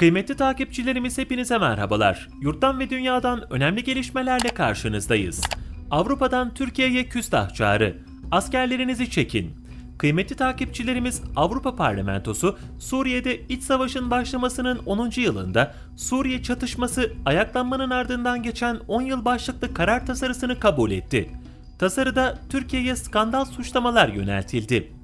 Kıymetli takipçilerimiz hepinize merhabalar. Yurttan ve dünyadan önemli gelişmelerle karşınızdayız. Avrupa'dan Türkiye'ye küstah çağrı. Askerlerinizi çekin. Kıymetli takipçilerimiz Avrupa Parlamentosu Suriye'de iç savaşın başlamasının 10. yılında Suriye çatışması ayaklanmanın ardından geçen 10 yıl başlıklı karar tasarısını kabul etti. Tasarıda Türkiye'ye skandal suçlamalar yöneltildi.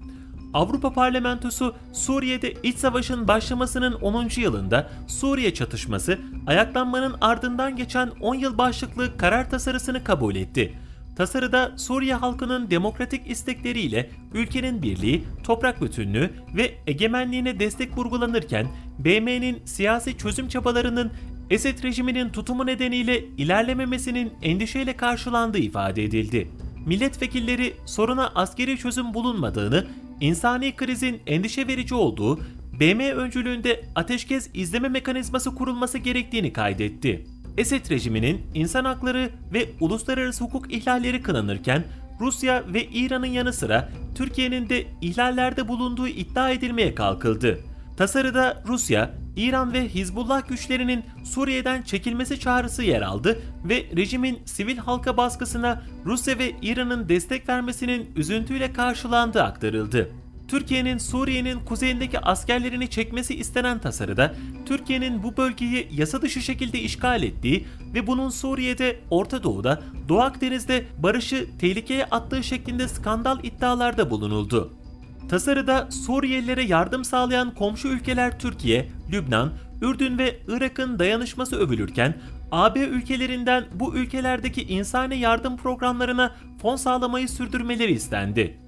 Avrupa Parlamentosu Suriye'de iç savaşın başlamasının 10. yılında Suriye çatışması ayaklanmanın ardından geçen 10 yıl başlıklı karar tasarısını kabul etti. Tasarıda Suriye halkının demokratik istekleriyle ülkenin birliği, toprak bütünlüğü ve egemenliğine destek vurgulanırken BM'nin siyasi çözüm çabalarının Esed rejiminin tutumu nedeniyle ilerlememesinin endişeyle karşılandığı ifade edildi. Milletvekilleri soruna askeri çözüm bulunmadığını, insani krizin endişe verici olduğu, BM öncülüğünde ateşkes izleme mekanizması kurulması gerektiğini kaydetti. Esed rejiminin insan hakları ve uluslararası hukuk ihlalleri kınanırken Rusya ve İran'ın yanı sıra Türkiye'nin de ihlallerde bulunduğu iddia edilmeye kalkıldı. Tasarıda Rusya, İran ve Hizbullah güçlerinin Suriye'den çekilmesi çağrısı yer aldı ve rejimin sivil halka baskısına Rusya ve İran'ın destek vermesinin üzüntüyle karşılandığı aktarıldı. Türkiye'nin Suriye'nin kuzeyindeki askerlerini çekmesi istenen tasarıda Türkiye'nin bu bölgeyi yasa dışı şekilde işgal ettiği ve bunun Suriye'de, Orta Doğu'da, Doğu Akdeniz'de barışı tehlikeye attığı şeklinde skandal iddialarda bulunuldu. Tasarıda Suriyelilere yardım sağlayan komşu ülkeler Türkiye, Lübnan, Ürdün ve Irak'ın dayanışması övülürken AB ülkelerinden bu ülkelerdeki insani yardım programlarına fon sağlamayı sürdürmeleri istendi.